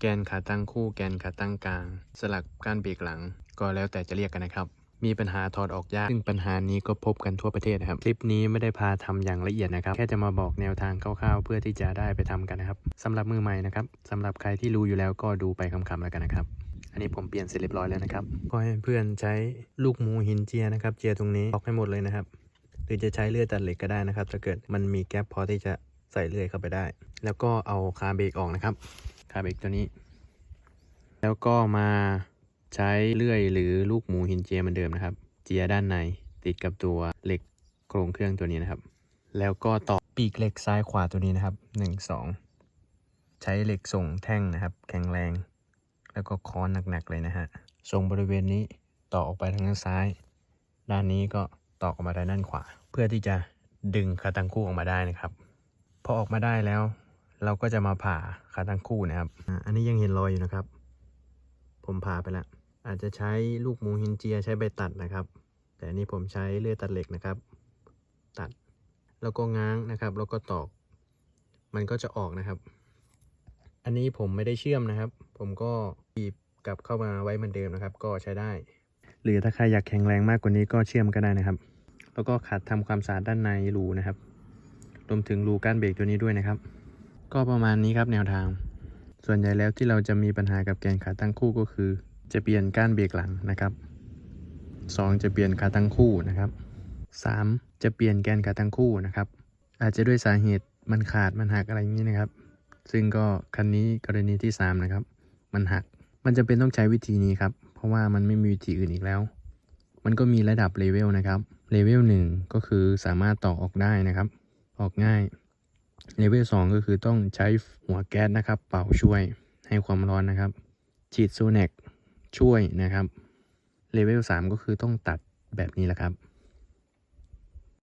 แกนขาตั้งคู่ แกนขาตั้งกลาง สลักก้านเบรกหลัง ก็แล้วแต่จะเรียกกันนะครับ มีปัญหาถอดออกยาก ซึ่งปัญหานี้ก็พบกันทั่วประเทศนะครับ คลิปนี้ไม่ได้พาทำอย่างละเอียดนะครับ แค่จะมาบอกแนวทางคร่าวๆ เพื่อที่จะได้ไปทำกันนะครับสำหรับมือใหม่นะครับสำหรับใครที่รู้อยู่แล้วก็ดูไปคำๆแล้วกันนะครับ อันนี้ผมเปลี่ยนเสร็จเรียบร้อยแล้วนะครับ ก็ให้เพื่อนใช้ลูกหมูหินเจียนะครับ เจียตรงนี้ออกให้หมดเลยนะครับ หรือจะใช้เลื่อยตัดเหล็กก็ได้นะครับ ถ้าเกิดมันมีแก๊ปพอที่จะใส่เลื่อยเข้าไปได้ แล้วก็เอาคาเบรกออกนะครับ คาเบรกตัวนี้ แล้วก็มาใช้เลื่อยหรือลูกหมูหินเจียเหมือนเดิมนะครับ เจียด้านในติดกับตัวเหล็กโครงเครื่องตัวนี้นะครับ แล้วก็ต่อปีกเหล็กซ้ายขวาตัวนี้นะครับหนึ่งสองใช้เหล็กส่งแท่งนะครับ แข็งแรง แล้วก็ค้อนหนักๆเลยนะฮะส่งบริเวณนี้ต่อออกไปทางด้านซ้าย ด้านนี้ก็ต่อออกมาด้านด้านขวา เพื่อที่จะดึงขาตังคู่ออกมาได้นะครับพอออกมาได้แล้ว เราก็จะมาผ่าขาตั้งคู่นะครับ อันนี้ยังเห็นรอยอยู่นะครับ ผมผ่าไปแล้วอาจจะใช้ลูกหมูหินเจียใช้ใบตัดนะครับ แต่อันนี้ผมใช้เลื่อยตัดเหล็กนะครับ ตัดแล้วก็ง้างนะครับ แล้วก็ตอก มันก็จะออกนะครับ อันนี้ผมไม่ได้เชื่อมนะครับ ผมก็บีบกลับเข้ามาไว้เหมือนเดิมนะครับ ก็ใช้ได้ หรือถ้าใครอยากแข็งแรงมากกว่านี้ก็เชื่อมก็ได้นะครับ แล้วก็ขัดทำความสะอาดด้านในรูนะครับ รวมถึงรูก้านเบรกตัวนี้ด้วยนะครับ ก็ประมาณนี้ครับแนวทาง ส่วนใหญ่แล้วที่เราจะมีปัญหากับแกนขาตั้งคู่ก็คือ จะเปลี่ยนก้านเบรกหลังนะครับ 2 จะเปลี่ยนขาตั้งคู่นะครับ 3 จะเปลี่ยนแกนขาตั้งคู่นะครับ อาจจะด้วยสาเหตุมันขาดมันหักอะไรอย่างนี้นะครับ ซึ่งก็คันนี้กรณีที่ 3 นะครับ มันหักมันจะเป็นต้องใช้วิธีนี้ครับ เพราะว่ามันไม่มีวิธีอื่นอีกแล้ว มันก็มีระดับเลเวลนะครับเลเวล1ก็คือสามารถต่อออกได้นะครับ ออกง่าย เลเวล2ก็คือต้องใช้หัวแก๊สนะครับ เป่าช่วยให้ความร้อนนะครับ ฉีดโซเนกช่วยนะครับเลเวล3ก็คือต้องตัดแบบนี้แหละครับ